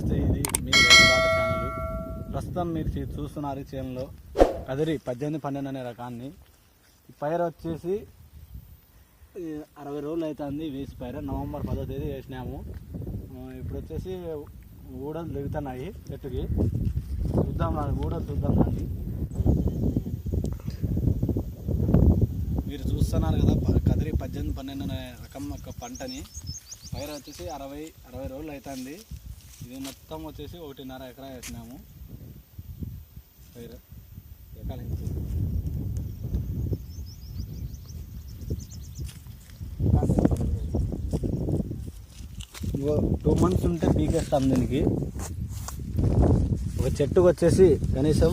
నమస్తే ఇది మీ రైతుబాట ఛానల్. ప్రస్తుతం మీరు చూస్తున్నారు ఈ చేనులో కదిరి పద్దెనిమిది పన్నెండు అనే రకాన్ని. పైరు వచ్చేసి అరవై రోజులు అవుతుంది వేసి పైరు. నవంబర్ పదో తేదీ వేసినాము. ఇప్పుడు వచ్చేసి ఊడలు దిగుతున్నాయి చెట్టుకి. చూద్దాం రా ఊడలు చూద్దాం రండి మీరు చూస్తున్నారు కదా కదిరి పద్దెనిమిది పన్నెండు అనే రకం ఒక పంటని. పైరు వచ్చేసి అరవై అరవై రోజులు అవుతుంది. ఇది మొత్తం వచ్చేసి ఒకటిన్నర ఎకరా వేసినాము. పైర ఎకరాలు ఇంకో టూ మంత్స్ ఉంటే పీకేస్తాం దీనికి. ఒక చెట్టుకు వచ్చేసి కనీసం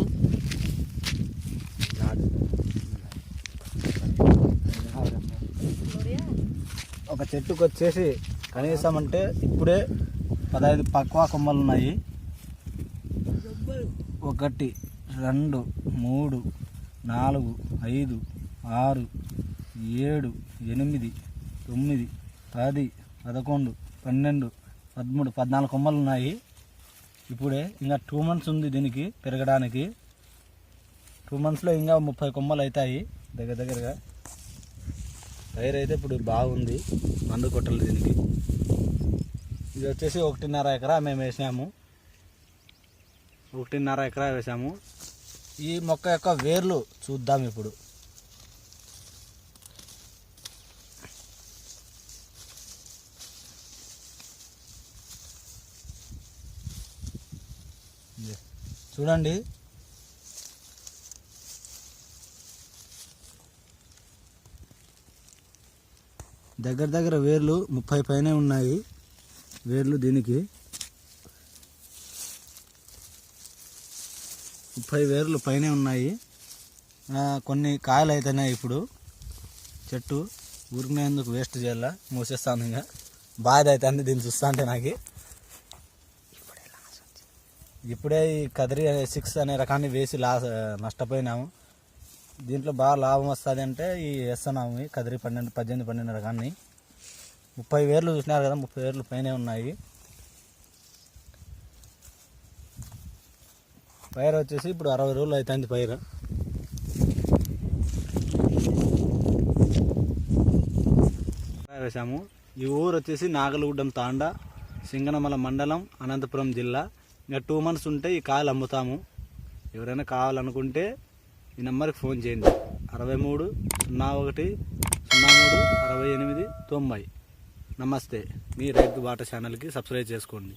ఒక చెట్టుకు వచ్చేసి కనీసం అంటే ఇప్పుడే పదహైదు పక్వా కొమ్మలు ఉన్నాయి. ఒకటి రెండు మూడు నాలుగు ఐదు ఆరు ఏడు ఎనిమిది తొమ్మిది పది పదకొండు పన్నెండు పదమూడు పద్నాలుగు కొమ్మలు ఉన్నాయి. ఇప్పుడే ఇంకా టూ మంత్స్ ఉంది దీనికి పెరగడానికి. టూ మంత్స్లో ఇంకా ముప్పై కొమ్మలు అవుతాయి దగ్గర దగ్గరగా. పైరు అయితే ఇప్పుడు బాగుంది మందు కొట్టలేదు దీనికి. ఇది వచ్చేసి ఒకటిన్నర ఎకరా మేము వేసాము. ఒకటిన్నర ఎకరా వేసాము. ఈ మొక్క యొక్క వేర్లు చూద్దాం ఇప్పుడు. చూడండి. దగ్గర దగ్గర వేర్లు ముప్పై పైన ఉన్నాయి. వేర్లు దీనికి ముప్పై వేర్లు పైనే ఉన్నాయి. కొన్ని కాయలు అయితేనే ఇప్పుడు చెట్టు ఊరికినేందుకు వేస్ట్ చేయాల మూసేస్తాను ఇంకా బాధ అవుతుంది దీన్ని చూస్తా అంటే నాకు. ఇప్పుడే ఈ కదిరి సిక్స్ అనే రకాన్ని వేసి లాస్ నష్టపోయినాము. దీంట్లో బాగా లాభం వస్తుంది అంటే ఈ వేస్తున్నాము ఈ కదిరి పన్నెండు పద్దెనిమిది పన్నెండు రకాన్ని. ముప్పై వేర్లు చూసినారు కదా ముప్పై వేర్లు పైనే ఉన్నాయి. పైరు వచ్చేసి ఇప్పుడు అరవై రోజులు అవుతుంది పైరు. వేసాము. ఈ ఊరు వచ్చేసి నాగలగుడ్డం తాండా సింగనమల మండలం అనంతపురం జిల్లా. ఇంకా టూ మంత్స్ ఉంటే ఈ కాయలు అమ్ముతాము. ఎవరైనా కావాలనుకుంటే ఈ నెంబర్కి ఫోన్ చేయండి. అరవై మూడు సున్నా ఒకటి సున్నా మూడు అరవై ఎనిమిది తొంభై. నమస్తే. మీ రైతు వాటర్ ఛానల్కి సబ్స్క్రైబ్ చేసుకోండి.